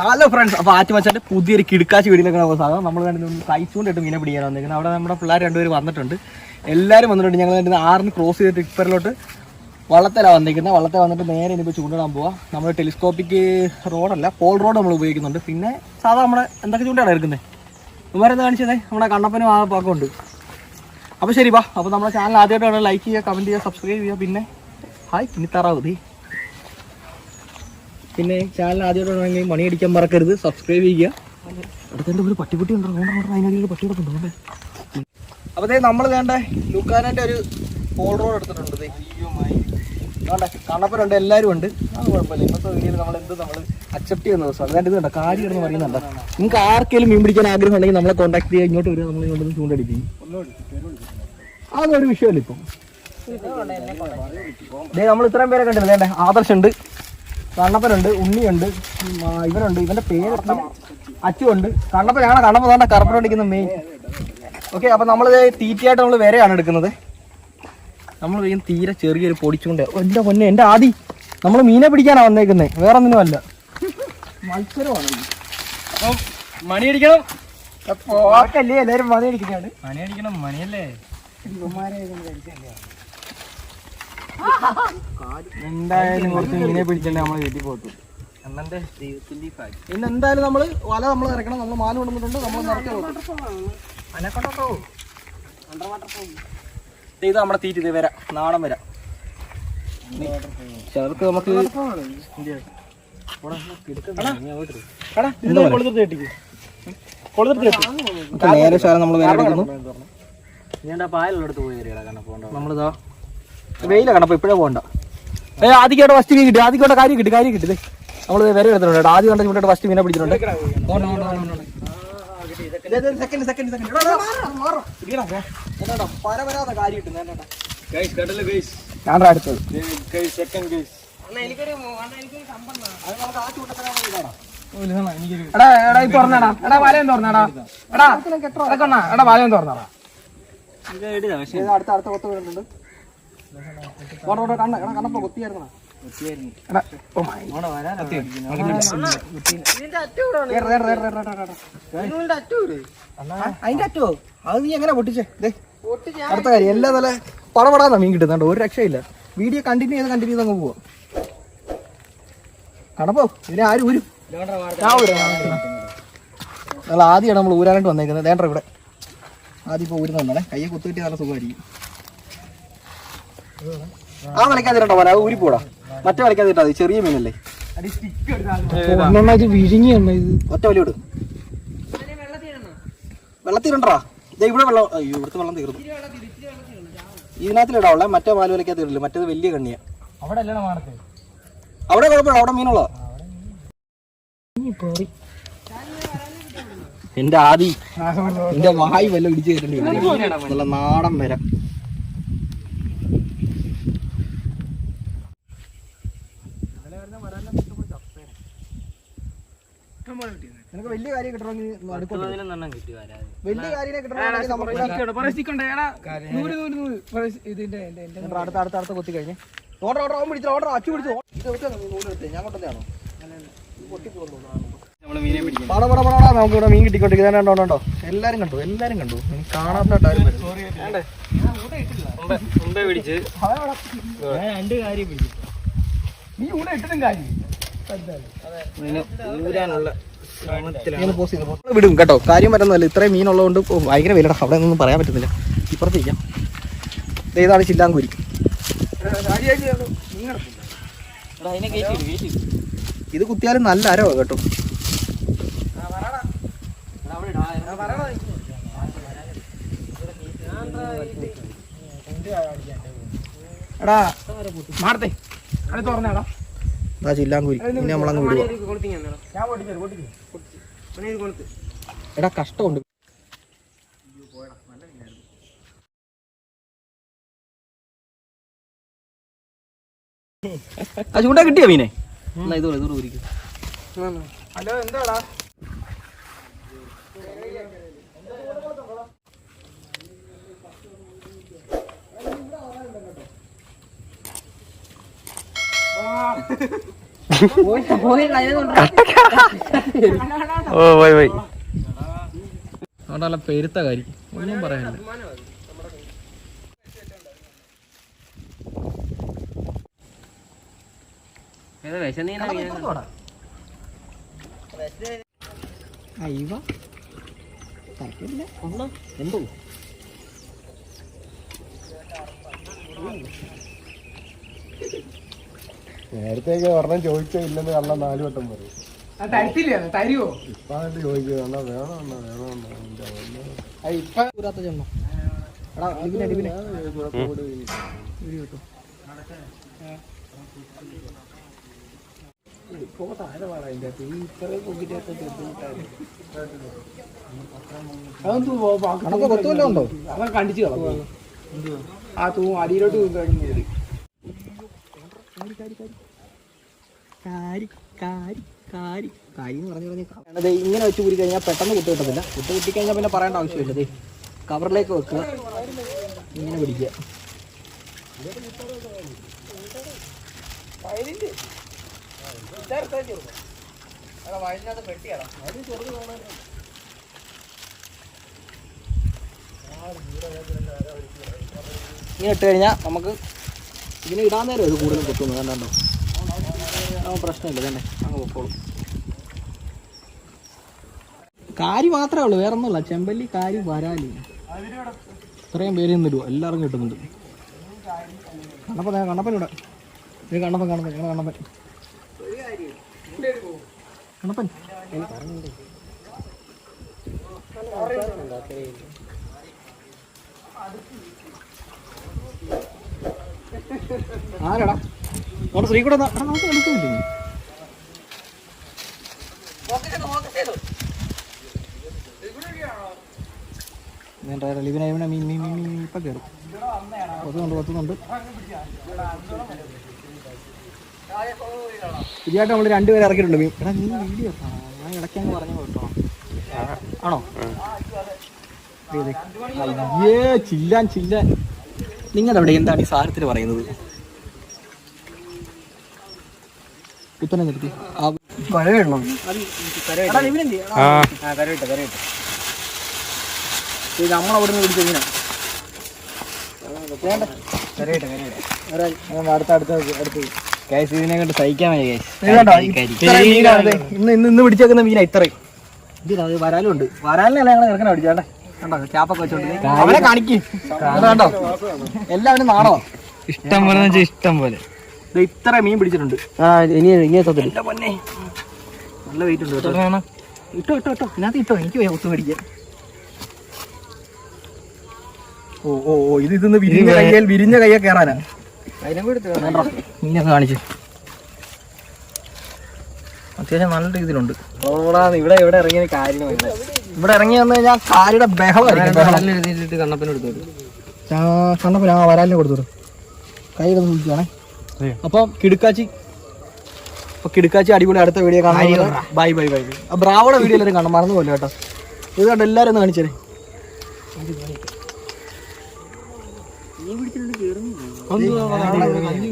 Hello friends അപ്പൊ ആറ്റുമച്ചാന്റെ പുതിയൊരു കിടുക്കാച്ചി വീടിലേക്ക് നമുക്ക് സാധനം നമ്മൾ കണ്ടു കഴിച്ചുകൊണ്ടിട്ട് മീനെ പിടിക്കാൻ വന്നിരിക്കുന്നത് അവിടെ നമ്മുടെ പിള്ളേർ രണ്ടുപേര് വന്നിട്ടുണ്ട്. എല്ലാവരും വന്നിട്ടുണ്ട്. ഞങ്ങൾ കണ്ടിരുന്ന ആറിന് ക്രോസ് ചെയ്തിട്ട് ഇപ്പറിലോട്ട് വള്ളത്തിലാണ് വന്നിരിക്കുന്നത്. വള്ളത്തെ വന്നിട്ട് നേരെ ഇനിയിപ്പോൾ ചൂണ്ടിടാൻ പോവാം. നമ്മൾ ടെലിസ്കോപ്പിക്ക് റോഡല്ല പോൾ റോഡ് നമ്മൾ ഉപയോഗിക്കുന്നുണ്ട്. പിന്നെ സാധാ നമ്മുടെ എന്തൊക്കെ ചൂണ്ടാണ് എടുക്കുന്നത് ഇവരെന്താ കാണിച്ചതേ നമ്മുടെ കണ്ണപ്പനും ആ പാക്കം ഉണ്ട്. അപ്പോൾ ശരി വാ. അപ്പോൾ നമ്മുടെ ചാനൽ ആദ്യമായിട്ടാണ് ലൈക്ക് ചെയ്യുക കമന്റ് ചെയ്യുക സബ്സ്ക്രൈബ് ചെയ്യുക. പിന്നെ ഹായ് ഇനി തറാവതി പിന്നെ ചാനൽ ആദ്യമായിട്ടാണെങ്കിൽ മണി അടിക്കാൻ മറക്കരുത്. സബ്സ്ക്രൈബ് ചെയ്യുക. അടുത്തെന്റെ ഒരു പട്ടിക്കുട്ടി ഉണ്ടോ? അതിനൊരു അതിനടിയിൽ പട്ടി കിടക്കുന്നുണ്ട് അപ്പോൾ നമ്മൾ വേണ്ട ലുക്കാനന്റെ ഒരു പോൾ റോഡ് എടുത്തിട്ടുണ്ട് വേണ്ട? കണ്ണപ്പനുണ്ട് എല്ലാവരും ഉണ്ട്. അത് കുഴപ്പമില്ല. ഇപ്പോഴത്തെ നമ്മൾ എന്ത് നമ്മൾ അക്സെപ്റ്റ് ചെയ്യുന്ന ദിവസം. അതായത് ഇത് കണ്ട? കാര്യം എന്ന് പറയുന്നുണ്ട്? നിങ്ങൾക്ക് ആർക്കെങ്കിലും മീൻ പിടിക്കാൻ ആഗ്രഹം ഉണ്ടെങ്കിൽ നമ്മളെ കോൺടാക്ട് ചെയ്യുക. ഇങ്ങോട്ട് വരിക. നമ്മൾ ഇങ്ങോട്ട് ചൂണ്ടടിക്കും അതൊരു വിഷയമല്ല ഇപ്പം. നമ്മൾ ഇത്രയും പേരെ കണ്ടിരുന്നേ. ആദർശ് ഉണ്ട്. കണ്ണപ്പനുണ്ട് ഉണ്ണിയുണ്ട് ഇവരുണ്ട്. ഇവന്റെ പേര് അച്ചുണ്ട് കണ്ണപ്പനാണ്? കണ്ണപ്പൻ തന്നെ കറപ്പനടിക്കുന്ന മെയിൻ. ഓക്കെ അപ്പൊ നമ്മൾ തീറ്റയായിട്ട് നമ്മൾ വരെയാണ് എടുക്കുന്നത്. നമ്മൾ വീണ്ടും തീരെ ചെറിയൊരു പൊടിച്ചുകൊണ്ട്. എന്റെ പൊന്നെ എന്റെ ആദി. നമ്മൾ മീനെ പിടിക്കാനാ വന്നേക്കുന്നത് വേറെ ഒന്നിനും അല്ല. മത്സരമാണ്. മണിയടിക്കണം. അപ്പം മണി അടിക്കണം പോക്കല്ലേ എല്ലാരും മണി അടിക്കുന്നതാണ് മണി അടിക്കണം മണിയല്ലേ എന്തായാലും കുറച്ച് മീനെ പിടിച്ചേ നമ്മൾ വീട്ടിൽ പോത്തു പിന്നെ എന്തായാലും നമ്മൾ വല നമ്മൾ ഇറക്കണം. നമ്മൾ മാല കൊണ്ടുവന്നിട്ടുണ്ട്. നമ്മൾ നിറച്ച അനക്കൊണ്ടോ ഇത് നമ്മുടെ തീറ്റ്. ഇത് വരാം. നാടൻ വരാം. ചിലർക്ക് നമുക്ക് നേരെ ശാലം നമ്മൾ വേറെ നമ്മളിതാ വെയില കണ്ടപ്പോ ഇപ്പഴേ പോകണ്ട. ഏ ആദ്യമായിട്ട് ഫസ്റ്റ് മീൻ കിട്ടി ആദ്യമായിട്ട് കാര്യം കിട്ടി കാര്യം കിട്ടി നമ്മൾ വരെ എടുത്തിട്ടുണ്ട് കേട്ടോ. ആദ്യം കണ്ട ഇവിടെ ഫസ്റ്റ് മീനെ പിടിച്ചിട്ടുണ്ട്. ഞാൻ അടുത്തത് എടാ എടാ ഈ തുറന്നടാ. എടാ വലയം തുറന്നടാ. എടാ എടാ എടാ വലയം തുറന്നടാ. പക്ഷേ. അടുത്ത അടുത്ത കൊത്ത് വീഴുന്നുണ്ട് കണ്ണപ്പോ കൊത്തിയായിരുന്നു എടാ ഓ മൈ അതിന്റെ അറ്റോ? അത് നീ എങ്ങനെ പൊട്ടിച്ചേ? ദേ, അടുത്ത കാര്യം എല്ലാ നല്ല പടപടാന്നാ മീൻ കിട്ടുന്നുണ്ട് ഒരു രക്ഷയില്ല. വീഡിയോ കണ്ടിന്യൂ ചെയ്ത് കണ്ടിന്യൂ ചെയ്ത് അങ്ങ് പോവാ. കടപ്പോ ഇതിനെ ആരും ഊരും. നല്ല ആദ്യമാണ് നമ്മൾ ഊരാനായിട്ട് വന്നേക്കുന്നത്. വേണ്ട ഇവിടെ. ആദ്യം ഇപ്പോൾ ഊരുന്ന വന്നാണേ കയ്യെ കുത്തുകിട്ടി നല്ല സുഖമായിരിക്കും. ആ വലക്കാതിട്ടോ വല ഊരി പോടാ മറ്റേ വലക്കാതിട്ടാ മതി ചെറിയ മീനല്ലേ? ഇത് വിഴുങ്ങി അമ്മ ഇത്. ഒറ്റ വലിയോട് വെള്ളത്തിരണ്ടാ ഇതാ ഇവിടെ വെള്ളം അയ്യോ ഇവിടുത്തെ വെള്ളം തീർന്നു. ഇതിനകത്തിലിടാവുള്ള മറ്റേ മാലുവലക്കകത്ത് ഇടില്ല മറ്റേത് വലിയ കണ്ണിയാ. അവിടെ അവിടെ കുഴപ്പമില്ല അവിടെ മീനുള്ള. എന്റെ ആദി എന്റെ വായി വല്ല ഇടിച്ചു കയറ്റേണ്ടി വരും. നല്ല നാടൻ വരം അടുത്ത അടുത്ത അടുത്ത കൊത്തി കഴിഞ്ഞ്. ഓർഡർ ഓർഡർ ഓം പിടിച്ചു ഓർഡർ അച്ചു പിടിച്ചു? ഞാൻ കൊണ്ടതാണോ നമ്മൾ മീനെ പിടിക്കും. പട പട പടാ. നമുക്ക് ഇവിടെ മീൻ കിട്ടിക്കൊണ്ടിരിക്കുന്നുണ്ടോ കണ്ടോ എല്ലാരും കണ്ടു എല്ലാരും കണ്ടു. കാണാത്ത ആരും വരും മുമ്പേ പിടിച്ച്. ഞാൻ രണ്ട് കാര്യം പിടിച്ചു. നീ ഇവിടെ ഇട്ടിട്ടും കാര്യമില്ല. ഇതിന് ഊരാനുള്ള വിടും കേട്ടോ. കാര്യം പറ്റുന്നതല്ല ഇത്രയും മീനുള്ളതുകൊണ്ട് ഭയങ്കര വില അവിടെ ഒന്നും പറയാൻ പറ്റുന്നില്ല. ഇപ്പുറത്തേക്കാം ഇതാണ് ചില്ലാങ്കുരി. ഇത് കുത്തിയാലും നല്ല അരവാ കേട്ടോ. എടാ മാറത്തെ അത് തുറന്നടാ. ആ ചില്ലാങ്കുരി പിന്നെ നമ്മളങ്ങ് വിടുക എടാ കഷ്ടമുണ്ട്. ആ ചൂണ്ട കിട്ടിയോ മീനെ? എന്നാ ഇതോടെ ഇതോടെ കുരിക്കും ഹലോ എന്താടാ? ഓ പോയി പോയി. അവിടെ നല്ല പെരുത്ത കാര്യം ഒന്നും പറയാനില്ല. എന്തോ? നേരത്തേക്ക് ഒരെണ്ണം ചോദിച്ചോ ഇല്ലെന്ന് കള്ള നാല് വട്ടം പറയും. തരത്തില്ലേ തരുവോ? ഇപ്പൊ എന്നിട്ട് ചോദിക്കുക എന്നാ വേണം എന്നാ വേണം എന്നാ എന്റെ പൊന്നോ. ഇപ്പൊ ഊരാത്ത ചെന്നോ എടാ അടിപിനെ അടിപിനെ കണക്ക് കൊത്തുവല്ലോ ഉണ്ടോ? അവൻ കണ്ടിച്ചു കളഞ്ഞു. ആ തൂ അടിയിലോട്ട് കഴിഞ്ഞു. കാരി കാരി കാരി കാരി ഇങ്ങനെ വെച്ച് കൂടി കഴിഞ്ഞാൽ പെട്ടെന്ന് കുത്തു കിട്ടത്തില്ല കുത്തു കുത്തി കഴിഞ്ഞാൽ പിന്നെ പറയേണ്ട ആവശ്യമില്ല ദേ കവറിലേക്ക് വെക്കുക ഇങ്ങനെ പിടിക്കുക ഇങ്ങനെ ഇട്ട് കഴിഞ്ഞാൽ നമുക്ക് ഇതിന് ഇടാൻ നേരം ഇത് കൂടുതൽ കുത്തുന്നു കണ്ടോ പ്രശ്നമില്ല തന്നെ അങ്ങ് പൊക്കോളും. കാരി മാത്രമേ ഉള്ളൂ വേറെ ഒന്നുമില്ല ചെമ്പല്ലി കാരി വരാലി. ഇത്രയും പേര് ഇന്നിടുക എല്ലാവർക്കും കിട്ടുന്നുണ്ട്. കണ്ണപ്പൻ കണ്ണപ്പൻ ഇവിടെ. ഇത് കണ്ണപ്പൻ കണ്ണപ്പൻ ഞങ്ങൾ കണ്ണപ്പൻ. കണ്ണപ്പൻ. അറിഞ്ഞൂടെ. ആരാടാ? ശ്രീ കൂടെ ലിവിനെ ഇവനെ രണ്ടുപേരെ ഇറക്കിയിട്ടുണ്ട് മീൻ. എടാ നീ വീഡിയോ ഞാൻ ഇടയ്ക്ക് പറഞ്ഞു കേട്ടോ. ആണോ? ചില്ലാൻ ചില്ലാൻ. നിങ്ങളവിടെ എന്താണ് ഈ സാരത്തിൽ പറയുന്നത്? കുത്തനെ നിർത്തി കരവിട്ട് കരവിട്ട് നമ്മളവിടെ നിന്ന് പിടിച്ച മീനാ അടുത്ത അടുത്ത ഇതിനെ കൊണ്ട് സഹിക്കാൻ ദേ. ഇന്ന് ഇന്ന് പിടിച്ചേക്കുന്ന മീനാ ഇത്രയും. വരാലും ഉണ്ട് വരാലിനല്ല ഞങ്ങൾ ഇറക്കണ പിടിച്ചേട്ടെ കണ്ടോ ക്യാപ്പൊക്കെ വെച്ചോണ്ട് അവനെ കാണിക്കും. കണ്ടോ? എല്ലാവരും നാണോ? ഇഷ്ടം പോലെ വെച്ചാൽ ഇഷ്ടം പോലെ. ഇത് ഇത്ര മീൻ പിടിച്ചിട്ടുണ്ട്. ആ ഇനി ഇനി എത്തത്തില്ല. എന്റെ പൊന്നെ. നല്ല വെയിറ്റ് ഉണ്ട് കേട്ടോ. ഇട്ടോ ഇട്ടോ ഇട്ടോ. ഇതിനകത്ത് ഇട്ടോ. എനിക്ക് പോയി ഒത്തു മേടിക്കാൻ. ഓ ഓ ഓ ഇത് ഇതൊന്ന് വിരിഞ്ഞ കയ്യാൽ വിരിഞ്ഞ കയ്യെ കയറാനാ മീനൊക്കെ കാണിച്ചു. അത്യാവശ്യം നല്ല രീതിയിലുണ്ട്. ഇവിടെ ഇവിടെ ഇറങ്ങിയ കാര്യം ഇവിടെ ഇറങ്ങി വന്നു കഴിഞ്ഞാൽ കാലിയുടെ ബഹളമായിരിക്കും ബഹളം. കണ്ണപ്പനെ ഞാൻ വരാലിനെ കൊടുത്തു കൈ ഇടുന്ന അപ്പൊ കിടുക്കാച്ചി അപ്പൊ കിടുക്കാച്ചി അടിപൊളി അടുത്ത വീഡിയോ കാണാൻ ബൈ ബൈ ബൈ. ആ ബ്രാവോടെ വീഡിയോ എല്ലാവരും കാണാം മറന്നു പോലെ കേട്ടോ. ഇത് കണ്ട് എല്ലാവരും ഒന്ന് കാണിച്ചേ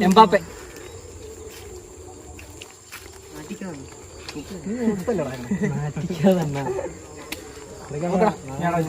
എംബാപ്പെ. നീ ഉറപ്പല്ലടാ. നോക്കടാ.